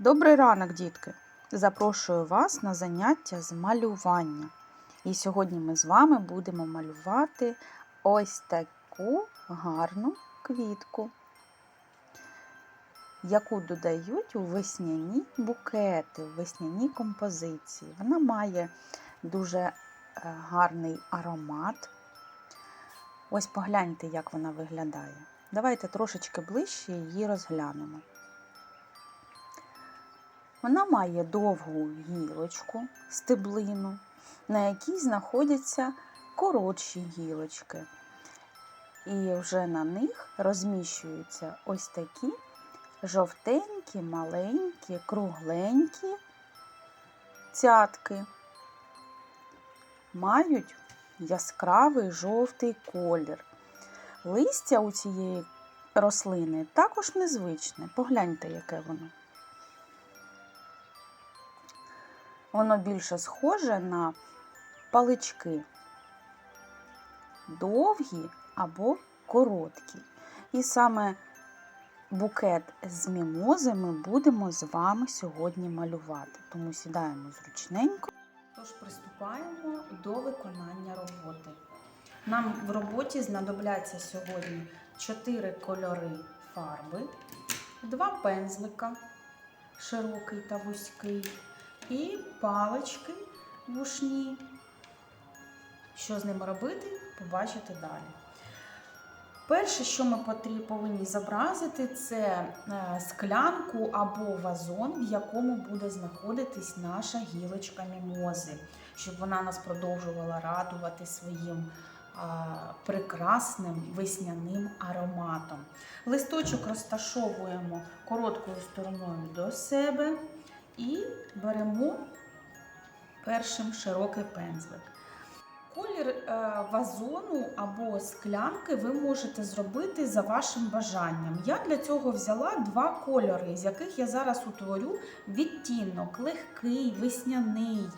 Добрий ранок, дітки! Запрошую вас на заняття з малювання. І сьогодні ми з вами будемо малювати ось таку гарну квітку, яку додають у весняні букети, у весняні композиції. Вона має дуже е, гарний аромат. Ось погляньте, як вона виглядає. Давайте трошечки ближче її розглянемо. Вона має довгу гілочку, стеблину, на якій знаходяться коротші гілочки. І вже на них розміщуються ось такі жовтенькі, маленькі, кругленькі цятки. Мають яскравий жовтий колір. Листя у цієї рослини також незвичне. Погляньте, яке воно. Воно більше схоже на палички, довгі або короткі. І саме букет з мімози ми будемо з вами сьогодні малювати. Тому сідаємо зручненько. Тож приступаємо до виконання роботи. Нам в роботі знадобляться сьогодні 4 кольори фарби, 2 пензлика, широкий та вузький і палички вушні. Що з ними робити, побачите далі. Перше, що ми повинні зобразити, це е, склянку або вазон, в якому буде знаходитись наша гілочка мімози, щоб вона нас продовжувала радувати своїм прекрасним весняним ароматом. Листочок розташовуємо короткою стороною до себе. І беремо першим широкий пензлик. Колір е, вазону або склянки ви можете зробити за вашим бажанням. Я для цього взяла два кольори, з яких я зараз утворю відтінок, легкий, весняний.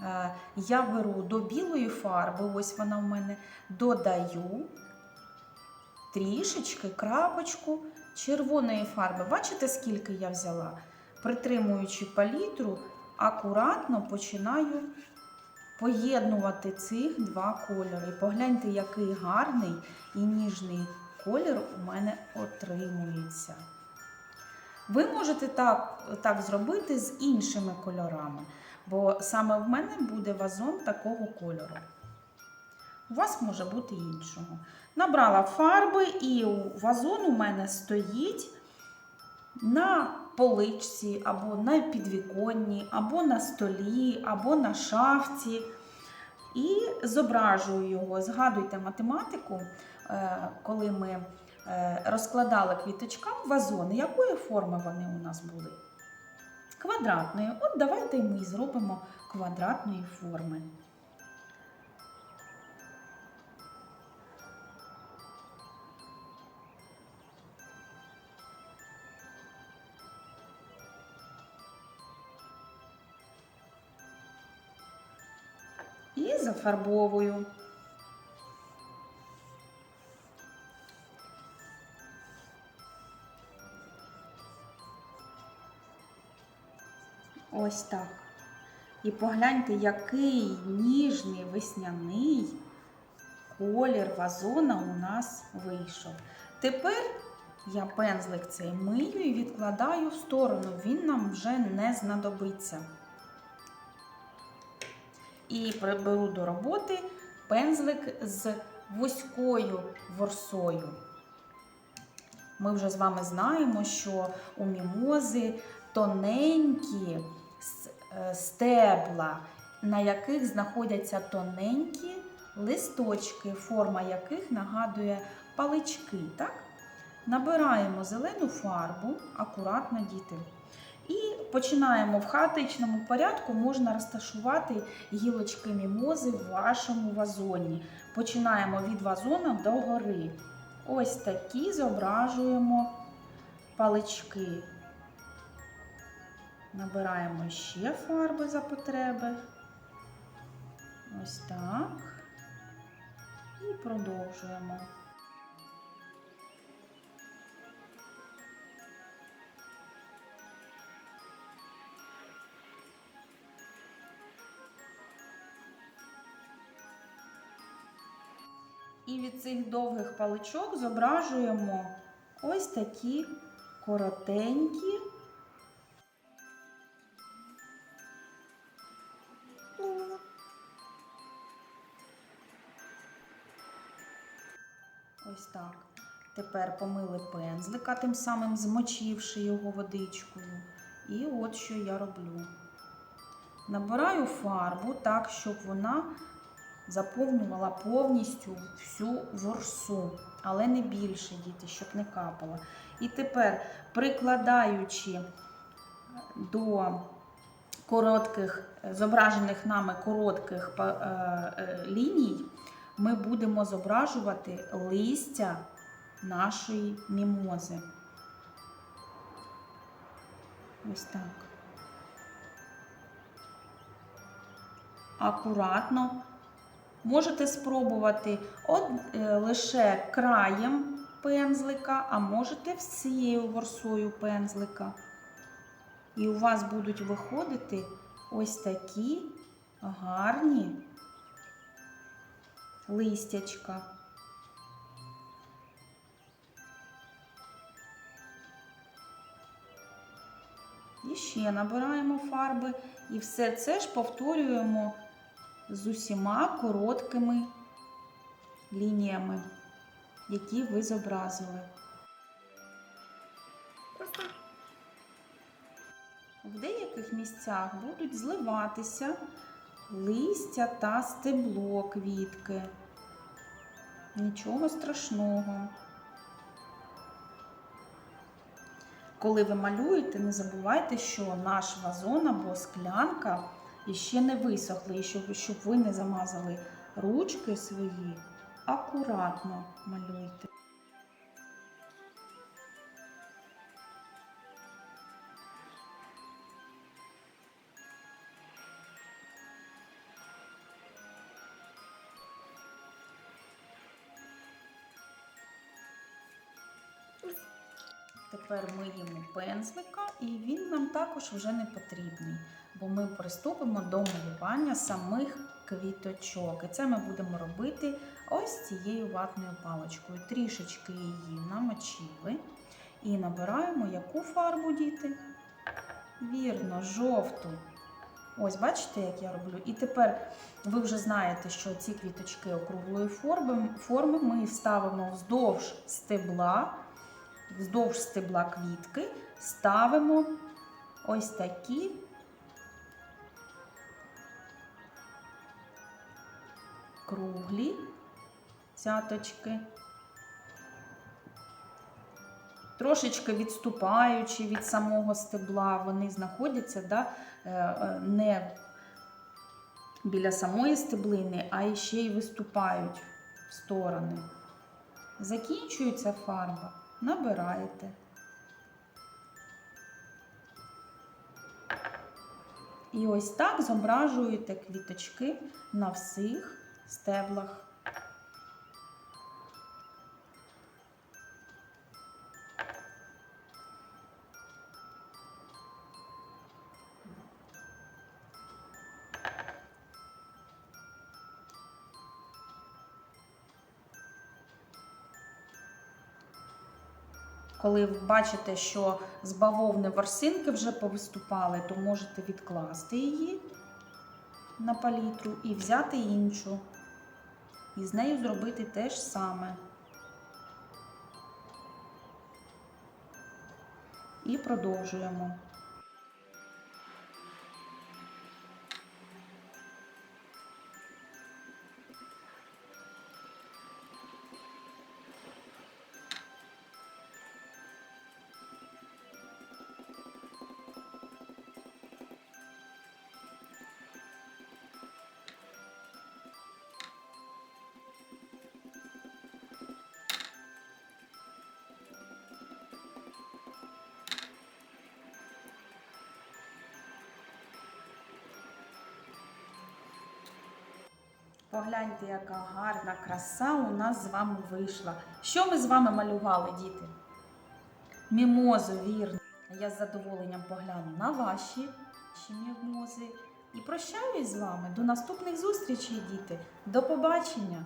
Е, я беру до білої фарби, ось вона в мене, додаю трішечки крапочку червоної фарби. Бачите, скільки я взяла? Притримуючи палітру, акуратно починаю поєднувати цих два кольори. Погляньте, який гарний і ніжний колір у мене отримується. Ви можете так, так зробити з іншими кольорами, бо саме в мене буде вазон такого кольору. У вас може бути іншого. Набрала фарби, і вазон у мене стоїть на поличці, або на підвіконні, або на столі, або на шафці. І зображую його. Згадуйте математику, е, коли ми е, розкладали квіточкам вазони, якої форми вони у нас були? Квадратної. От давайте ми зробимо квадратної форми. І зафарбовую. Ось так. І погляньте, який ніжний весняний колір вазона у нас вийшов. Тепер я пензлик цей мию і відкладаю в сторону, він нам вже не знадобиться і приберу до роботи пензлик з вузькою ворсою. Ми вже з вами знаємо, що у мімози тоненькі е, стебла, на яких знаходяться тоненькі листочки, форма яких нагадує палички. Так? Набираємо зелену фарбу, акуратно діти. І починаємо в хаотичному порядку, можна розташувати гілочки мімози в вашому вазоні. Починаємо від вазона до гори. Ось такі зображуємо палички. Набираємо ще фарби за потреби. Ось так. І продовжуємо. І від цих довгих паличок зображуємо ось такі коротенькі Ось так. Тепер помили пензлика, тим самим змочивши його водичкою. І от що я роблю. Набираю фарбу так, щоб вона заповнювала повністю всю ворсу, але не більше, діти, щоб не капало. І тепер, прикладаючи до коротких, зображених нами коротких е, е, ліній, ми будемо зображувати листя нашої мімози. Ось так. Акуратно. Можете спробувати от, е, лише краєм пензлика, а можете всією ворсою пензлика. І у вас будуть виходити ось такі гарні листячка. І ще набираємо фарби. І все це ж повторюємо з усіма короткими лініями, які ви зобразили. В деяких місцях будуть зливатися листя та стебло квітки. Нічого страшного. Коли ви малюєте, не забувайте, що наш вазон або склянка іще не висохли, і щоб, щоб ви не замазали ручки свої, акуратно малюйте. Тепер миємо пензлика, і він нам також вже не потрібний, бо ми приступимо до малювання самих квіточок. І це ми будемо робити ось цією ватною паличкою. Трішечки її намочили і набираємо яку фарбу діти? Вірно, жовту. Ось, бачите, як я роблю. І тепер ви вже знаєте, що ці квіточки округлої форми, форми ми ставимо вздовж стебла вздовж стебла квітки ставимо ось такі круглі цяточки, трошечки відступаючи від самого стебла, вони знаходяться да, е, е, не біля самої стеблини, а ще й виступають в сторони. Закінчується фарба набираєте. І ось так зображуєте квіточки на всіх стеблах. Коли ви бачите, що з бавовни ворсинки вже повиступали, то можете відкласти її на палітру і взяти іншу. І з нею зробити те ж саме. І продовжуємо. Погляньте, яка гарна краса у нас з вами вийшла. Що ми з вами малювали, діти? Мімозу, вірно. Я з задоволенням погляну на ваші мімози. І прощаюсь з вами. До наступних зустрічей, діти. До побачення!